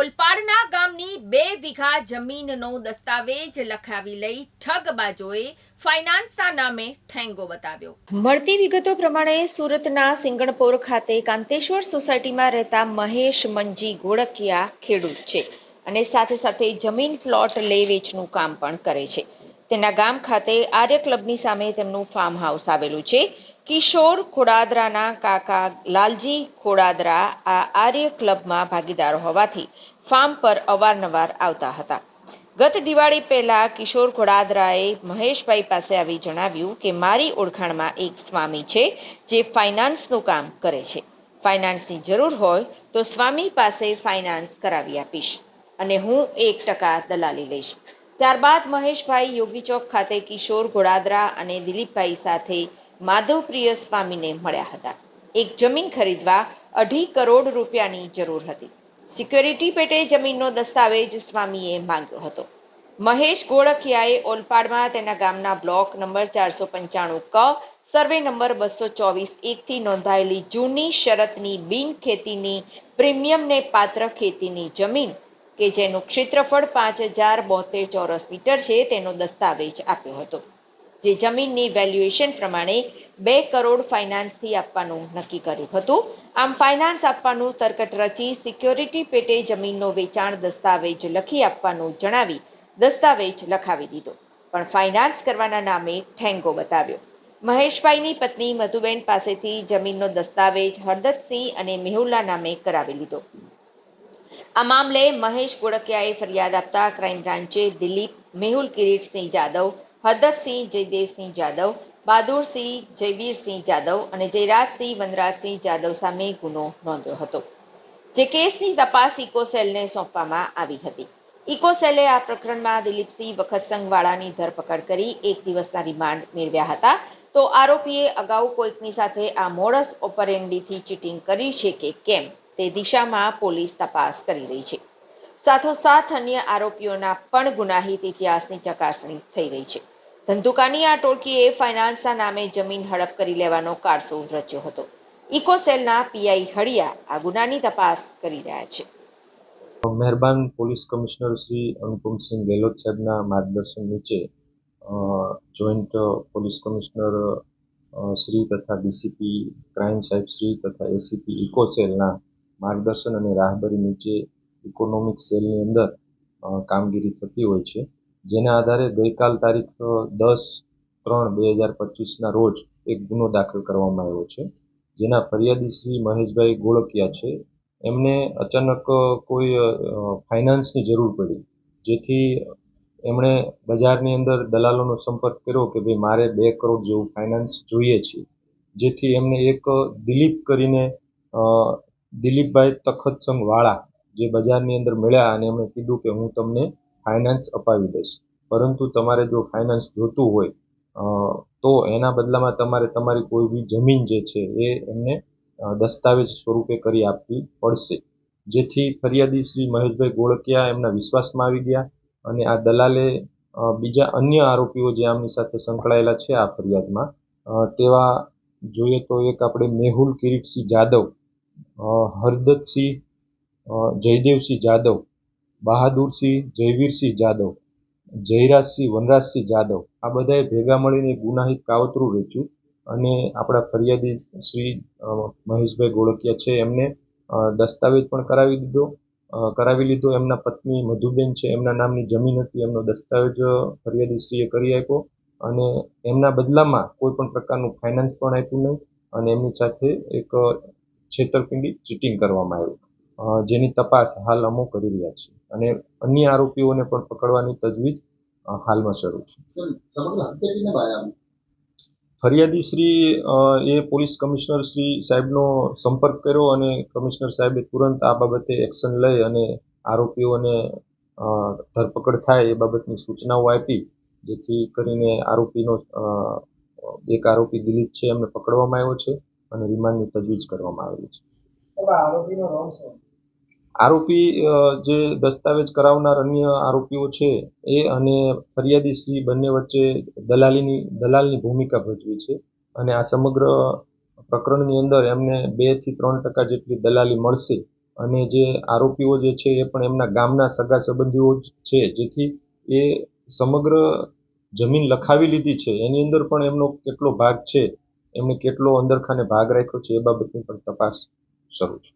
ઓલપાડના ગામની બે વીઘા જમીનનો દસ્તાવેજ લખાવી લઈ ઠગબાજોએ ફાઇનાન્સના નામે ઠેંગો બતાવ્યો. મળતી વિગતો પ્રમાણે સુરતના સિંગણપોર ખાતે કાંતેશ્વર સોસાયટીમાં રહેતા મહેશ મંજી ગોળકિયા ખેડૂત છે અને સાથે સાથે જમીન પ્લોટ લે વેચનું કામ પણ કરે છે. તેના ગામ ખાતે આર્ય ક્લબની સામે તેમનું ફાર્મ હાઉસ આવેલું છે. કિશોર ખોડાદરાના કાકા લાલજી ખોડાદરા આ આર્ય ક્લબમાં ભાગીદાર હોવાથી ફાર્મ પર અવારનવાર આવતા હતા. ગત દિવાળી પહેલા કિશોર ખોડાદરાએ મહેશભાઈ પાસે આવી જણાવ્યું કે, મારી ઓળખાણમાં એક સ્વામી છે જે ફાઇનાન્સનું કામ કરે છે. ફાઇનાન્સની જરૂર હોય તો સ્વામી પાસે ફાઇનાન્સ કરાવી આપીશ અને હું એક ટકા દલાલી લઈશ. ત્યારબાદ મહેશભાઈ યોગી ચોક ખાતે કિશોર ઘોડાદરા અને દિલીપભાઈ સાથે માધવપ્રિય સ્વામીને મળ્યા હતા. એક જમીન ખરીદવા અઢી કરોડ રૂપિયાની જરૂર હતી. સિક્યોરિટી પેટે જમીનનો દસ્તાવેજ સ્વામીએ માંગ્યો હતો. મહેશ ગોળખિયાએ ઓલપાડમાં તેના ગામના બ્લોક નંબર ચારસો પંચાણું ક, સર્વે નંબર બસો ચોવીસ એકથી નોંધાયેલી જૂની શરતની બિન ખેતીની, પ્રીમિયમને પાત્ર ખેતીની જમીન, કે જેનું ક્ષેત્રફળ પાંચ હજાર બોતેર ચોરસ મીટર છે, તેનો દસ્તાવેજ આપ્યો હતો. જે જમીનની વેલ્યુએશન પ્રમાણે બે કરોડ ફાઇનાન્સથી આપવાનું નક્કી કર્યું હતું. આમ ફાઇનાન્સ આપવાનું તરકટ રચી સિક્યોરિટી પેટે જમીનનો વેચાણ દસ્તાવેજ લખી આપવાનું જણાવી દસ્તાવેજ લખાવી દીધો. પણ ફાઇનાન્સ કરવાના નામે ઠેંગો બતાવ્યો. મહેશભાઈની પત્ની મધુબેન પાસેથી જમીનનો દસ્તાવેજ હરદતસિંહ અને મેહુલા નામે કરાવી લીધો. આ મામલે મહેશ ગોળકિયાએ ફરિયાદ આપતા ક્રાઇમ બ્રાન્ચે દિલીપ, મેહુલ કિરીટસિંહ જાદવ હરદતસિંહ જયદેવસિંહ જાદવ, બહાદુરસિંહ, જયવીરસિંહ જાદવ અને જયરાજસિંહ, વનરાજસિંહ જાદવ સામે ગુનો નોંધ્યો હતો. જે કેસની તપાસ ઇકોસેલને સોંપવામાં આવી હતી. ઇકોસેલે આ પ્રકરણમાં દિલીપસિંહ વખતસંગવાળાની ધરપકડ કરી એક દિવસના રિમાન્ડ મેળવ્યા હતા. તો આરોપીએ અગાઉ કોઈકની સાથે આ મોડસ ઓપરેન્ડીથી ચીટિંગ કર્યું છે કે કેમ તે દિશામાં પોલીસ તપાસ કરી રહી છે. સાથોસાથ અન્ય આરોપીઓના પણ ગુનાહિત ઇતિહાસની ચકાસણી થઈ રહી છે. ધંધુકાની આ ટોળકીએ ફાઇનાન્સના નામે જમીન હડપ કરી લેવાનો કારસો રચ્યો હતો. ઇકોસેલના પીઆઈ હળિયા આ ગુનાની તપાસ કરી રહ્યા છે. મહેરબાન પોલીસ કમિશનર શ્રી અનુપમસિંહ ગેહલોત સાહેબના માર્ગદર્શન નીચે જોઈન્ટ પોલીસ કમિશનર શ્રી તથા ડીસીપી ક્રાઇમ સાહેબ શ્રી તથા એસીપી ઇકોસેલના માર્ગદર્શન અને રાહબરી નીચે ઇકોનોમિક સેલની અંદર કામગીરી થતી હોય છે. જેના આધારે ગઈકાલ તારીખ દસ ત્રણ બે હજાર પચીસના રોજ એક ગુનો દાખલ કરવામાં આવ્યો છે. જેના ફરિયાદી શ્રી મહેશભાઈ ગોળકિયા છે. એમને અચાનક કોઈ ફાઇનાન્સની જરૂર પડી, જેથી એમણે બજારની અંદર દલાલોનો સંપર્ક કર્યો કે ભાઈ મારે બે કરોડ જેવું ફાઇનાન્સ જોઈએ છે. જેથી એમને એક દિલીપ કરીને દિલીપભાઈ તખતસંગ વાળા જે બજારની અંદર મળ્યા અને એમણે કીધું કે હું તમને ફાઇનાન્સ અપાવી દઈશ. પરંતુ તમારે જો ફાઇનાન્સ જોતું હોય તો એના બદલામાં તમારે તમારી કોઈ બી જમીન જે છે એ એમને દસ્તાવેજ સ્વરૂપે કરી આપવી પડશે. જેથી ફરિયાદી શ્રી મહેશભાઈ ગોળકિયા એમના વિશ્વાસમાં આવી ગયા અને આ દલાલે બીજા અન્ય આરોપીઓ જે આમની સાથે સંકળાયેલા છે આ ફરિયાદમાં તેવા જોઈએ તો એક આપણે મેહુલ કિરીટસિંહ જાદવ હરદતસિંહ જયદેવસિંહ જાદવ બહાદુરસિંહ, જયવીરસિંહ જાદવ, જયરાજસિંહ, વનરાજસિંહ જાદવ આ બધાએ ભેગા મળીને ગુનાહિત કાવતરું રચ્યું અને આપણા ફરિયાદી શ્રી મહેશભાઈ ગોળકિયા છે એમને દસ્તાવેજ પણ કરાવી દીધો. કરાવી લીધો. એમના પત્ની મધુબેન છે. એમના નામની જમીન હતી. એમનો દસ્તાવેજ ફરિયાદીશ્રીએ કરી આપ્યો અને એમના બદલામાં કોઈ પણ પ્રકારનું ફાઇનાન્સ પણ આપ્યું નહીં અને એમની સાથે એક છેતરપિંડી ચીટિંગ કરવામાં આવ્યું. જેની તપાસ હાલ અમો કરી રહ્યા છે. અને અન્ય આરોપીઓને પણ પકડવાની તજવીજ હાલમાં શરૂ છે. ફરિયાદી શ્રી એ પોલીસ કમિશનર શ્રી સાહેબનો સંપર્ક કર્યો અને કમિશનર સાહેબે તુરંત આ બાબતે એક્શન લઈ અને આરોપીઓને ધરપકડ થાય એ બાબતની સૂચનાઓ આપી જેથી કરીને આરોપીનો એક આરોપી દિલીપ છે એમને પકડવામાં આવ્યો છે અને રિમાન્ડની તજવીજ કરવામાં આવેલી છે. આરોપીનો રોલ શું? આરોપી જે દસ્તાવેજ કરાવનાર અન્ય આરોપીઓ છે એ અને ફરિયાદી શ્રી બંને વચ્ચે દલાલીની, દલાલની ભૂમિકા ભજવી છે અને આ સમગ્ર પ્રકરણની અંદર એમને બેથી ત્રણ ટકા જેટલી દલાલી મળશે અને જે આરોપીઓ જે છે એ પણ એમના ગામના સગા સંબંધીઓ જ છે, જેથી એ સમગ્ર જમીન લખાવી લીધી છે. એની અંદર પણ એમનો કેટલો ભાગ છે એમને કેટલો અંદરખાને ભાગ રાખ્યો છે એ બાબતની પણ તપાસ શરૂ છે.